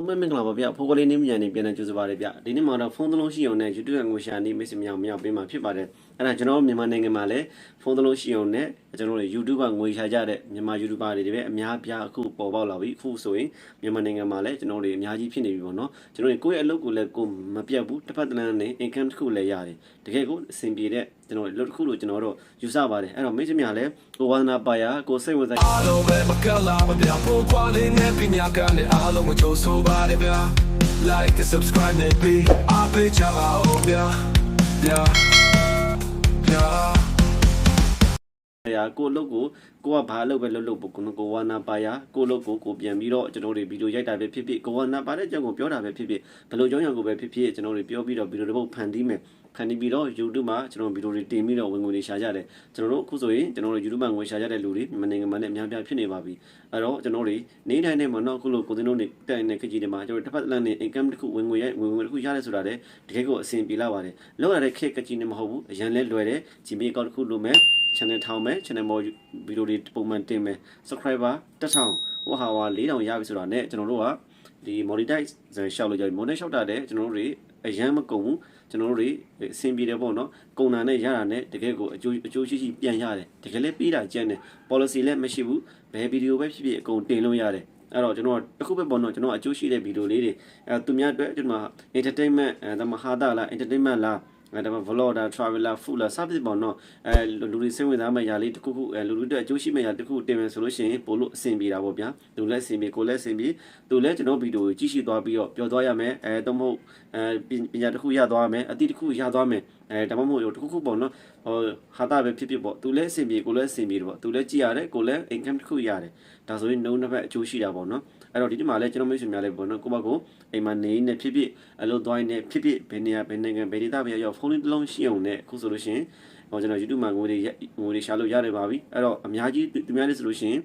အမမင်္ဂလာပါဗျဖိုးကလေးနေမြန်နေပြန်နေကြိုးစားပါရဗျဒီနေ့မှာတော့ဖုန်းတစ်လုံးရှိအောင်နဲ့ YouTube ကငွေရှာနေမိတ်ဆွေများမြောက်ပေးမှာဖြစ်ပါတယ်အဲ့ဒါကျွန်တော်မြန်မာနိုင်ငံမှာလည်းဖုန်းတစ်လုံးရှိအောင်နဲ့ကျွန်တော်တို့ YouTube ကငွေရှာကြတဲ့မြန်မာ YouTuber တွေတွေပဲအများပြားအခုပေါ်ပေါက်လာပြီအခုဆိုရင်မြန်မာနိုင်ငံမှာလည်းကျွန်တော်တို့အများကြီးဖြစ်နေပြီပေါ့နော်ကျွန်တော်တို့ကိုယ့်ရဲ့အလုပ်ကိုလည်းကိုယ်မပြတ်ဘူးတစ်ဖက်တစ်လမ်းနဲ့ income တစ်ခုလည်းရတယ်တကယ်ကိုအဆင်ပြေတဲ့ကျွန်တော်တို့အလုပ်တစ်ခုလို့ကျွန်တော်တို့ယူဆပါတယ်အဲ့တော့မိတ်ဆွေများလည်းကိုဝါသနာပါရာကိုစိတ်ဝင်စားအားလုံးပဲမကလာမပြဖို့ကွာလေးနဲ့ပြညာကနေအားလုံးကိုကြိုးဆိုပါတယ်ဗျာ like and subscribe နဲ့ပြီးအားပေးကြပါဦးဗျာဗျာ ရာကိုလုတ်ကိုကိုကဘာအလုပ်ပဲလုပ်လို့ပေါ့ကိုကိုဝါနာပါယာကိုလုတ်ကိုကိုပြန်ပြီးတော့ကျွန်တော်တို့ဗီဒီယိုရိုက်တာပဲဖြစ်ဖြစ်ကိုဝါနာပါတဲ့အကြောင်းကိုပြောတာပဲဖြစ်ဖြစ်ဘယ်လိုကြောင်းရံကိုပဲဖြစ်ဖြစ်ကျွန်တော်တို့ပြောပြီးတော့ဗီဒီယိုတစ်ပုတ်ဖန်တီးမယ်ဖန်တီးပြီးတော့ YouTube မှာကျွန်တော်ဗီဒီယိုတွေတင်ပြီးတော့ဝင်ငွေတွေရှာကြတယ်ကျွန်တော်တို့အခုဆိုရင်ကျွန်တော်တို့ YouTube မှာငွေရှာကြတဲ့လူတွေမြန်မာနိုင်ငံမှာလည်းအများပြားဖြစ်နေပါပြီအဲ့တော့ကျွန်တော်တို့နေတိုင်းနဲ့မတော့အခုလိုကိုသိန်းတို့နေတိုင်နေခကြီးတွေမှာကျွန်တော်တစ်ဖက်တစ်လမ်းနေ income တစ်ခုဝင်ငွေရိုက်ဝင်ငွေတစ်ခုရတယ်ဆိုတာလေတကယ်ကိုအဆင်ပြေလာပါတယ်လောက်ရတဲ့ခက်ကကြီးနေမဟုတ်ဘူးအရန်လဲလွယ်တယ် Gmail account တစ်ခုလိုမယ် channel ထောင်မယ် channel ပေါ်ဗီဒီယိုတွေပုံမှန်တင်မယ် subscriber တက်ထောင်ဟိုဟာဟာ4000ရပြီဆိုတာနဲ့ကျွန်တော်တို့ကဒီ monetize ရှောက်လို့ကြပြီ monetize ရှောက်တာတဲ့ကျွန်တော်တို့တွေအရန်မကုန်ဘူးကျွန်တော်တို့တွေအဆင်ပြေတယ်ပေါ့နော်ကုန်တာနဲ့ရတာနဲ့တကယ်ကိုအကျိုးအကျိုးရှိရှိပြန်ရတယ်တကယ်လည်းပေးတာကြမ်းတယ် policy လည်းမရှိဘူးဘယ်ဗီဒီယိုပဲဖြစ်ဖြစ်အကုန်တင်လို့ရတယ်အဲ့တော့ကျွန်တော်တခုပဲပေါ့နော်ကျွန်တော်အကျိုးရှိတဲ့ဗီဒီယိုလေးတွေအဲသူများအတွက်ကျွန်တော် entertainment အဲဒါမှဟာတာလား entertainment လား အဲဒါမှ vlogger traveler food လားစသဖြင့်ပေါ့နော်အဲလူတွေစိတ်ဝင်စားမယ့်ຢာလေးတစ်ခုခုအဲလူတွေအတွက်အကျိုးရှိမယ့်ຢာတစ်ခုတင်မယ်ဆိုလို့ရှိရင်ပို့လို့အဆင်ပြေတာပေါ့ဗျာလူလည်းအဆင်ပြေကိုယ်လည်းအဆင်ပြေသူလည်းကျွန်တော်ဗီဒီယိုကိုကြည့်ရှုသွားပြီးတော့ပြောသွားရမယ်အဲတော့မဟုတ်အဲပညာတစ်ခုရသွားမယ်အတိတစ်ခုရသွားမယ် အဲဒါမှမဟုတ်တစ်ခုခုပေါ့နော်ဟိုဟာတာပဲဖြစ်ဖြစ်ပေါ့သူလည်းအဆင်ပြေကိုယ်လည်းအဆင်ပြေတယ်ပေါ့သူလည်းကြည်ရတယ်ကိုယ်လည်း income တစ်ခုရတယ်ဒါဆိုရင်နှုံးတစ်ဖက်အကျိုးရှိတာပေါ့နော်အဲ့တော့ဒီနေ့မှာလည်းကျွန်တော်မိတ်ဆွေများလည်းပေါ့နော်ကိုယ့်ဘက်ကိုအိမ်မှာနေနေဖြစ်ဖြစ်အလုပ်သွားနေဖြစ်ဖြစ်ဘယ်နေရာဘယ်နိုင်ငံဘယ်ဒေသပဲရောက်ဖုန်းလေးတစ်လုံးရှိအောင်နဲ့အခုဆိုလို့ရှိရင်ဟောကျွန်တော် YouTube မှာငွေတွေငွေတွေရှာလို့ရတယ်ပါပြီအဲ့တော့အများကြီးသူများလေးဆိုလို့ရှိရင်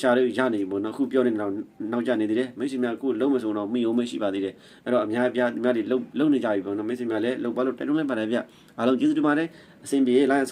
ရှာလို့ရနေပေါ့နော်အခုပြောနေတော့နောက်ကျနေသေးတယ်မိတ်ဆွေများကိုလုံးမစုံတော့မိအောင်မရှိပါသေးတယ်အဲ့တော့အများအပြားဒီများတွေလုံလုံနေကြပြီပေါ့နော်မိတ်ဆွေများလည်းလုံပါလို့တိုက်တွန်းလိုက်ပါတယ်ဗျအားလုံးကျေးဇူးတင်ပါတယ်အဆင်ပြေ like